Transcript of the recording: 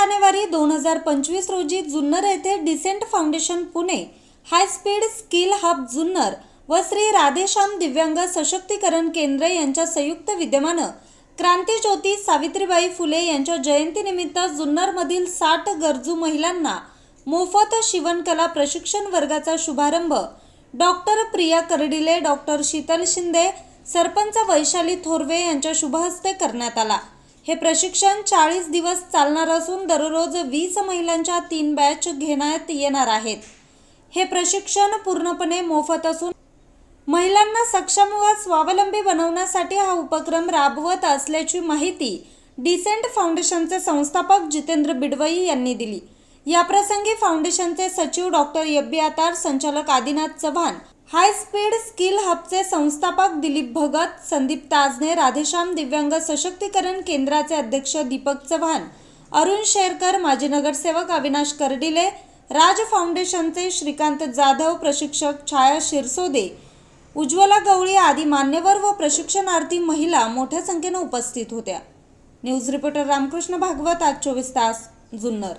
जानेवारी दोन हजार पंचवीस रोजी जुन्नर येथे decent foundation Pune high speed skill hub Junnar व श्री राधेश्याम दिव्यांग सशक्तीकरण केंद्र यांच्या संयुक्त विद्यमानं क्रांतीज्योती सावित्रीबाई फुले यांच्या जयंतीनिमित्त जुन्नरमधील साठ गरजू महिलांना मोफत शिवणकला प्रशिक्षण वर्गाचा शुभारंभ डॉक्टर प्रिया कर्डिले डॉक्टर शीतल शिंदे सरपंच वैशाली थोरवे यांच्या शुभहस्ते करण्यात आला. हे प्रशिक्षण चाळीस दिवस चालणार असून दररोज वीस महिलांच्या तीन बॅच घेण्यात येणार आहेत. हे प्रशिक्षण पूर्णपणे मोफत असून महिलांना सक्षम व स्वावलंबी बनवण्यासाठी हा उपक्रम राबवत असल्याची माहिती डिसेंट फाउंडेशनचे संस्थापक जितेंद्र बिडवई यांनी दिली. याप्रसंगी फाउंडेशनचे सचिव डॉक्टर यब्बी आतार संचालक Adinath Chavan high speed skill हबचे संस्थापक दिलीप भगत संदीप ताजने राधेश्याम दिव्यांग सशक्तीकरण केंद्राचे अध्यक्ष दीपक चव्हाण अरुण शेरकर माजी नगरसेवक अविनाश कर्डिले राज फाउंडेशनचे श्रीकांत जाधव प्रशिक्षक छाया शिरसोदे उज्ज्वला गवळी आदी मान्यवर व प्रशिक्षणार्थी महिला मोठ्या संख्येनं उपस्थित होत्या. न्यूज रिपोर्टर रामकृष्ण भागवत आज चोवीस तास जुन्नर.